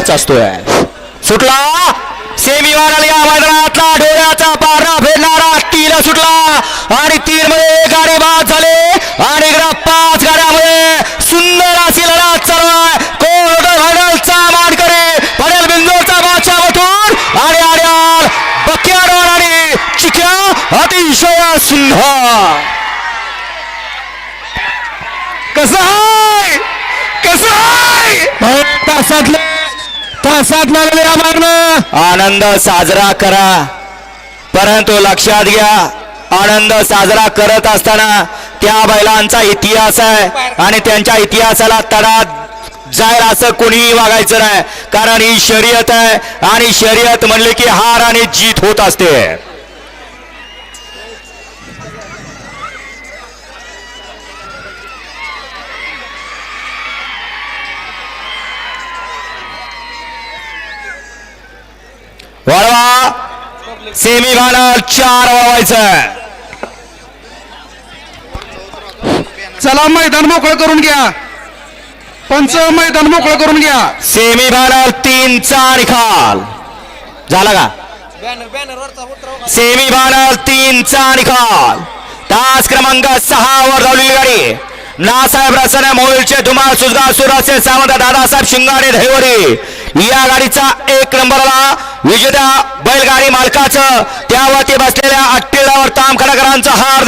खेळच असतोय. सुटला. सेमी वाढाल या मैदानातला डोळ्याचा पारा फेडणारा तीन सुटला. आणि तीन मध्ये गाडी बाद झाले. आणि पाच गाड्यामध्ये सुंदर अशी लढत चालू आहे. कोण होतं फायनलचा मानकरी? पडेल बिंदूचा बादशाह मथुर आणि आर्याल बक्याडोर आणि चिक्या अतिशय सुंदर. कसं आहे? कसं आहे? तासातलं साथ लागले या मागणं. आनंद साजरा करा. परंतु लक्षात घ्या आनंद साजरा करत असताना त्या बैलांचा इतिहास आहे आणि त्यांच्या इतिहासाला तडा जाईल असं कोणीही वागायचं नाही. कारण ही शर्यत आहे आणि शर्यत म्हणले की हार आणि जीत होत असते. वळवा सेमी फायनल चार वळवायचं चला मैदान मोकळं करून घ्या. पंच मैदान मोकळं करून घ्या. सेमी फायनल तीनचा निकाल. झाला का? सेमी फायनल तीनचा निकाल. तास क्रमांक सहा वर धावलेली गाडी. नासाहेब रचना मोहिलचे धुमाळ सुजगा सुराचे सावंत दादासाहेब शिंगाडे धैवरी. या गाडीचा एक नंबरला विजेता बैलगाडी मालकाचं त्यावरती बसलेल्या अट्टिळावर ताम खडकरांचा हार